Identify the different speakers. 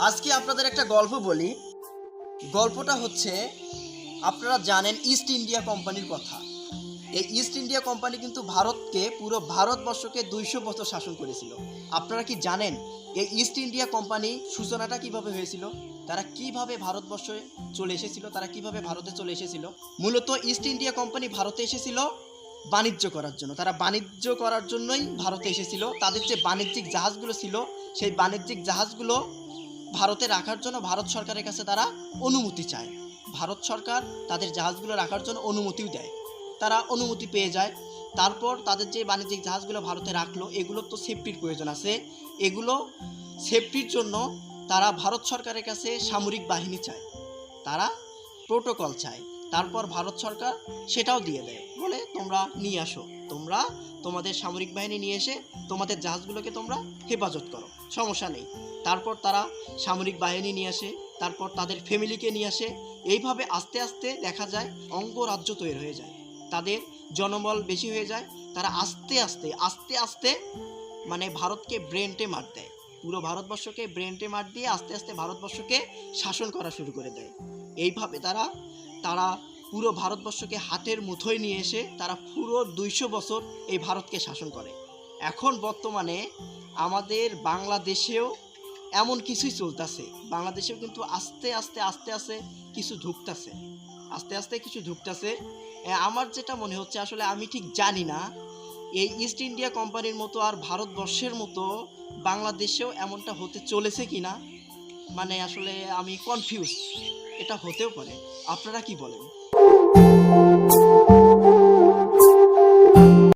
Speaker 1: আজকে আপনাদের একটা গল্প বলি। গল্পটা হচ্ছে, আপনারা জানেন ইস্ট ইন্ডিয়া কোম্পানির কথা। এই ইস্ট ইন্ডিয়া কোম্পানি কিন্তু ভারতকে পুরো ভারতবর্ষকে দুইশো বছর শাসন করেছিল। আপনারা কি জানেন এই ইস্ট ইন্ডিয়া কোম্পানি সূচনাটা কীভাবে হয়েছিল? তারা কীভাবে ভারতবর্ষে চলে এসেছিল? তারা কীভাবে ভারতে চলে এসেছিল? মূলত ইস্ট ইন্ডিয়া কোম্পানি ভারতে এসেছিল বাণিজ্য করার জন্য। তারা বাণিজ্য করার জন্যই ভারতে এসেছিল। তাদের যে বাণিজ্যিক জাহাজগুলো ছিল, সেই বাণিজ্যিক জাহাজগুলো ভারতে রাখার জন্য ভারত সরকারের কাছে তারা অনুমতি চায়। ভারত সরকার তাদের জাহাজগুলো রাখার জন্য অনুমতিও দেয়। তারা অনুমতি পেয়ে যায়। তারপর তাদের যে বাণিজ্যিক জাহাজগুলো ভারতে রাখল, এগুলোর তো সেফটির প্রয়োজন আছে। এগুলো সেফটির জন্য তারা ভারত সরকারের কাছে সামরিক বাহিনী চায়। তারা প্রোটোকল চায়। তারপর ভারত সরকার সেটাও দিয়ে দেয়। বলে তোমরা নিয়ে আসো। তোমরা তোমাদের সামরিক বাহিনী নিয়ে এসে তোমাদের জাহাজগুলোকে তোমরা হেফাজত করো। সমস্যা নেই। তারপর তারা সামরিক বাহিনী নিয়ে আসে, তারপর তাদের ফ্যামিলিকে নিয়ে আসে। এইভাবে আস্তে আস্তে দেখা যায় অঙ্গরাজ্য তৈরি হয়ে যায়। তাদের জনবল বেশি হয়ে যায়। তারা আস্তে আস্তে আস্তে আস্তে মানে ভারতকে ব্রেনটে মার দেয়। পুরো ভারতবর্ষকে ব্রেনটে মার দিয়ে আস্তে আস্তে ভারতবর্ষকে শাসন করা শুরু করে দেয়। এইভাবে তারা তারা পুরো ভারতবর্ষকে হাতের মুঠোয় নিয়ে এসে তারা পুরো দুইশো বছর এই ভারতকে শাসন করে। এখন বর্তমানে আমাদের বাংলাদেশেও এমন কিছুই চলতেছে। বাংলাদেশেও কিন্তু আস্তে আস্তে আস্তে আস্তে কিছু ঢুকতেছে আস্তে আস্তে কিছু ঢুকতেছে আমার যেটা মনে হচ্ছে আসলে আমি ঠিক জানি না। এই ইস্ট ইন্ডিয়া কোম্পানির মতো আর ভারতবর্ষের মতো বাংলাদেশেও এমনটা হতে চলেছে কি না মানে আসলে আমি কনফিউজ এটা হতেও পারে। আপনারা কি বলেন?